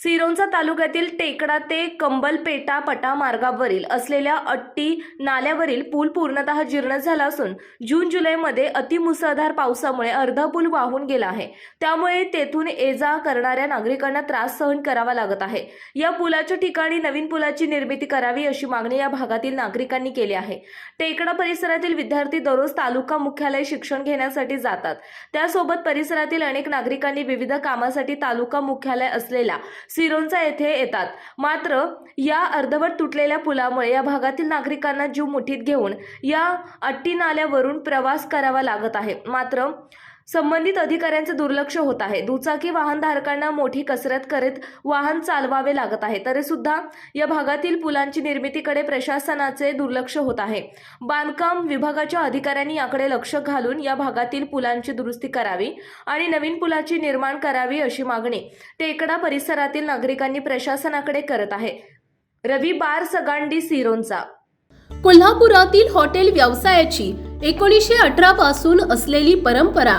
सिरोंचा तालुक्यातील टेकडा ते कंबलपेटा पटा मार्गावरील असलेल्या अट्टी नाल्यावरील पूल पूर्णतः जीर्ण झाला असून जून जुलैमध्ये अतिमुसळधार पावसामुळे अर्धा पूल वाहून गेला आहे. त्यामुळे तेथून ये जा करणाऱ्या नागरिकांना त्रास सहन करावा लागत आहे. या पुलाच्या ठिकाणी नवीन पुलाची निर्मिती करावी अशी मागणी या भागातील नागरिकांनी केली आहे. टेकडा परिसरातील विद्यार्थी दररोज तालुका मुख्यालय शिक्षण घेण्यासाठी जातात. त्यासोबत परिसरातील अनेक नागरिकांनी विविध कामासाठी तालुका मुख्यालय असलेल्या सिरोंचा येथे येतात. मात्र या अर्धवट तुटलेल्या पुलामुळे या भागातील नागरिकांना जीव मुठीत घेऊन या अट्टी नाल्यावरून प्रवास करावा लागत आहे. मात्र संबंधित अधिकाऱ्यांचे दुर्लक्ष होत आहे. दुचाकी वाहनधारकांना मोठी कसरत करत वाहन चालवावे लागत आहे. तरी सुद्धा या भागातील पुलांची निर्मितीकडे प्रशासनाचे दुर्लक्ष होत आहे. बांधकाम विभागाच्या अधिकाऱ्यांनी याकडे लक्ष घालून या भागातील पुलांची दुरुस्ती करावी आणि नवीन पुलाची निर्माण करावी अशी मागणी टेकडा परिसरातील नागरिकांनी प्रशासनाकडे करत आहे. रवी बार सगांडी सिरोंचा. कोल्हापुरातील हॉटेल व्यवसायाची एकोणीसशे अठरा पासून असलेली परंपरा